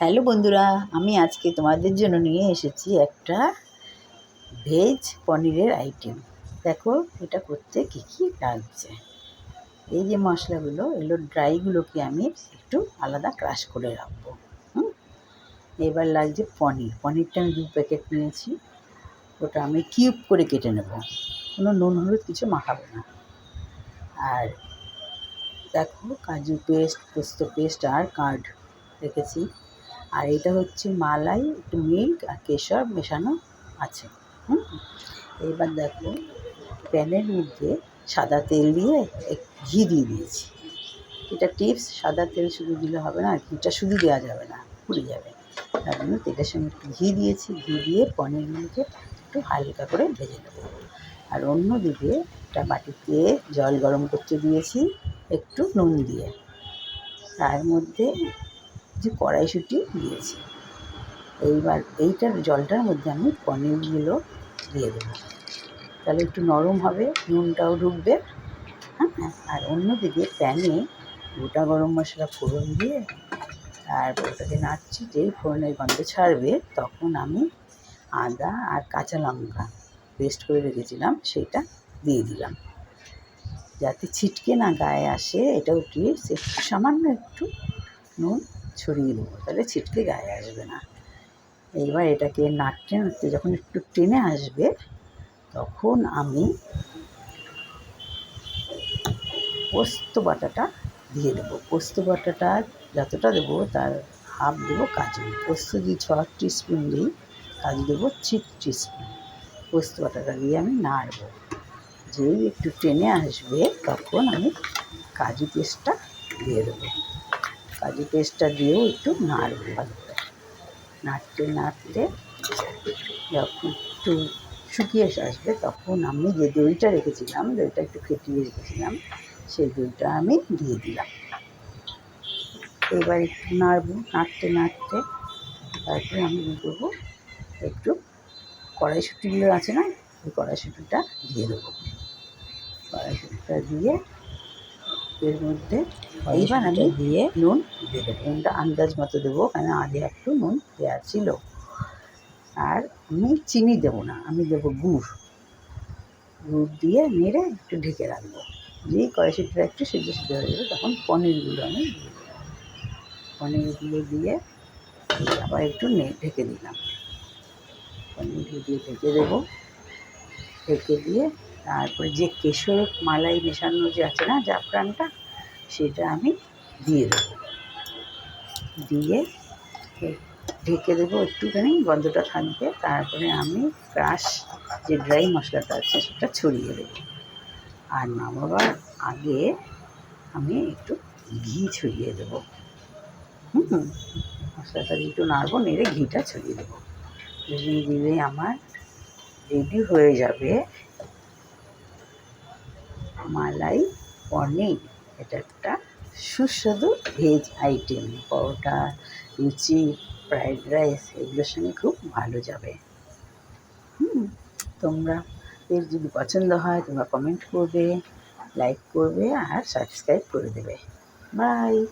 Hello বন্ধুরা, আমি আজকে তোমাদের জন্য নিয়ে এসেছি একটা ভেজ পনিরের আইটেম দেখো, এটা করতে কী কী লাগছে? এই যে মশলাগুলো এগুলো ড্রাইগুলোকে আমি একটু আলাদা ক্রাশ করে রাখব। হুম? এবার লাগছে পনির। পনিরটা আমি দু প্যাকেট নিয়েছি। ওটা আমি কিউব করে কেটে নেব। কোনো নুন, হলুদ কিছু মাখাবো না। আর দেখো, কাজু পেস্ট, পোস্ত পেস্ট আর কার্ড রেখেছি। আর এটা হচ্ছে মালাই, একটু মিল্ক আর কেশর মেশানো আছে। হুম? এবার দেখো, প্যানের মধ্যে সাদা তেল দিয়ে ঘি দিয়ে দিয়েছি। এটা টিপস, সাদা তেল শুধু দিলে হবে না ঘিটা শুধু দেওয়া যাবে না, পুড়ে যাবে। তার জন্য তেলের সঙ্গে একটু ঘি দিয়েছি, ঘি দিয়ে পনিরগুলোকে একটু হালকা করে ভেজে নেব। আর অন্যদিকে একটা বাটিতে জল গরম করতে দিয়েছি, একটু নুন দিয়ে। তার মধ্যে যে কড়াইশুঁটি দিয়েছি। এইবার এইটার জলটার মধ্যে আমি পনিরগুলো দিয়ে দেবো। তাহলে একটু নরম হবে, নুনটাও ঢুকবে হ্যাঁ? আর অন্যদিকে প্যানে গোটা গরম মশলা ফোড়ন দিয়ে তারপর ওটাকে নাড়ছি যেই ফোড়নের গন্ধ ছাড়বে, তখন আমি আদা আর কাঁচা লঙ্কা পেস্ট করে রেখেছিলাম, সেটা দিয়ে দিলাম। যাতে ছিটকে না গায়ে আসে, এটাও একটু সামান্য একটু নুন ছড়িয়ে দেবো, তাহলে ছিটকে গায়ে আসবে না। এইবার এটাকে নাড়তে নাড়তে যখন একটু টেনে আসবে, তখন আমি পোস্ত বাটাটা দিয়ে দেবো। পোস্ত বাটাটা যতটা দেবো তার হাফ দেবো কাজু। পোস্ত যদি ছ টিস্পুন দিই, কাজু দেবো থ্রি টিস্পুন। পোস্ত বাটাটা দিয়ে আমি নাড়বো। যেই একটু টেনে আসবে, তখন আমি কাজু পেস্টটা দিয়ে দেবো। কাজু পেস্টটা দিয়েও একটু নাড়বো। ভালো করে নাড়তে নাড়তে যখন একটু শুকিয়ে আসবে, তখন আমি যে দইটা রেখেছিলাম, দইটা একটু ফেটিয়ে রেখেছিলাম, সেই দইটা আমি দিয়ে দিলাম। এবার একটু নাড়বো, নাড়তে নাড়তে তারপরে আমি কী করব, একটু কড়াইশুঁটিগুলো আছে না, ওই কড়াইশুঁটিটা দিয়ে দেবো। কড়াইশুঁটিটা দিয়ে এর মধ্যে এইবার আমি দিয়ে নুন দিয়ে নুনটা আন্দাজ মতো দেবো কেন আগে একটু নুন দেওয়া ছিল। আর আমি চিনি দেবো না আমি দেবো গুড়। গুড় দিয়ে নেড়ে একটু ঢেকে রাখব। যেই কড়াইশুটিটা একটু সিদ্ধ সিদ্ধ হয়ে যাবে তখন পনিরগুলো আমি দিয়ে পনিরগুলো দিয়ে আবার একটু ঢেকে দিলাম। পনিরগুলো দিয়ে ঢেকে দেবো। ঢেকে দিয়ে তারপরে যে কেশর মালাই মেশানো যে আছে না জাফরানটা, সেটা আমি দিয়ে দেবো। দিয়ে ঢেকে দেবো একটুখানি গন্ধটা থাকবে, তারপরে আমি ক্রাশ যে ড্রাই মশলাটা আছে সেটা ছড়িয়ে দেবো। আর নামাবার আগে আমি একটু ঘি ছড়িয়ে দেবো। হুম, মশলাটা একটু নাড়বো, নেড়ে ঘিটা ছড়িয়ে দেবো। দিলে আমার রেডি হয়ে যাবে মালাই পনির। এটা একটা সুস্বাদু ভেজ আইটেম। পরোটা, লুচি, ফ্রাইড রাইস এগুলোর সঙ্গে খুব ভালো যাবে। হুম, তোমরা এর যদি পছন্দ হয় তোমরা কমেন্ট করবে লাইক করবে আর সাবস্ক্রাইব করে দেবে। বাই